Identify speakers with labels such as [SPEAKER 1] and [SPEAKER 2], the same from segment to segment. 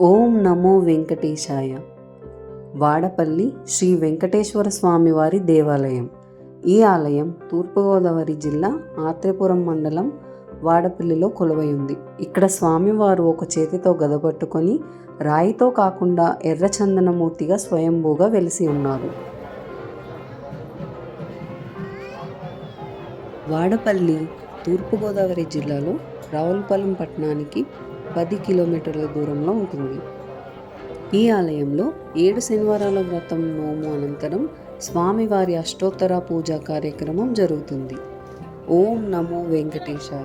[SPEAKER 1] ఓం నమో వెంకటేశాయ. వాడపల్లి శ్రీ వెంకటేశ్వర స్వామివారి దేవాలయం. ఈ ఆలయం తూర్పుగోదావరి జిల్లా ఆత్రేపురం మండలం వాడపల్లిలో కొలువై ఉంది. ఇక్కడ స్వామివారు ఒక చేతితో గదపట్టుకొని రాయితో కాకుండా ఎర్రచందనమూర్తిగా స్వయంభూగా వెలిసి ఉన్నారు వాడపల్లి తూర్పుగోదావరి జిల్లాలో రావులపాలెం పట్టణానికి పది కిలోమీటర్ల దూరంలో ఉంటుంది. ఈ ఆలయంలో ఏడు శనివారాల వ్రతం నోము అనంతరం స్వామివారి అష్టోత్తర పూజా కార్యక్రమం జరుగుతుంది. ఓం నమో వెంకటేశాయ.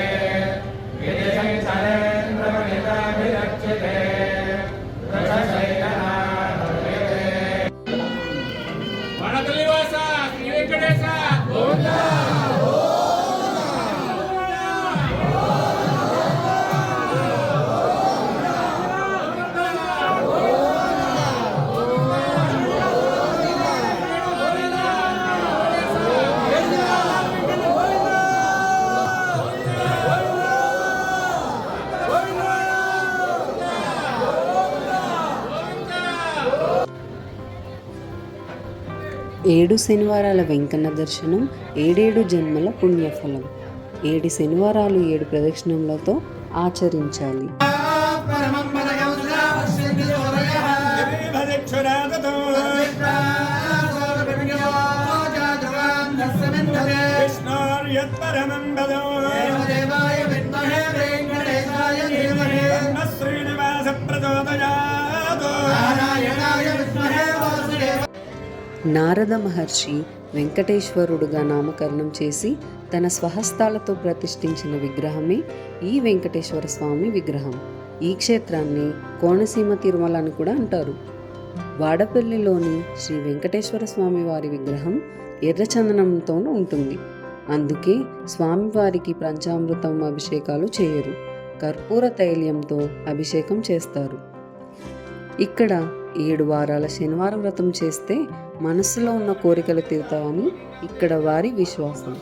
[SPEAKER 1] ఏడు శనివారాల వెంకన్న దర్శనం ఏడేడు జన్మల పుణ్యఫలం. ఏడు శనివారాలు ఏడు ప్రదక్షిణములతో ఆచరించాలి.
[SPEAKER 2] విష్ణోర్యత్పరమం
[SPEAKER 1] నారద మహర్షి వెంకటేశ్వరుడుగా నామకరణం చేసి తన స్వహస్తాలతో ప్రతిష్ఠించిన విగ్రహమే ఈ వెంకటేశ్వర స్వామి విగ్రహం. ఈ క్షేత్రాన్ని కోనసీమ తిరుమల అని కూడా అంటారు. వాడపల్లిలోని శ్రీ వెంకటేశ్వర స్వామి వారి విగ్రహం ఎర్రచందనంతో ఉంటుంది. అందుకే స్వామివారికి పంచామృతం అభిషేకాలు చేయరు. కర్పూర తైల్యంతో అభిషేకం చేస్తారు. ఇక్కడ ఏడు వారాల శనివారం వ్రతం చేస్తే మనసులో ఉన్న కోరికలు తీరుతావని ఇక్కడ వారి విశ్వాసం.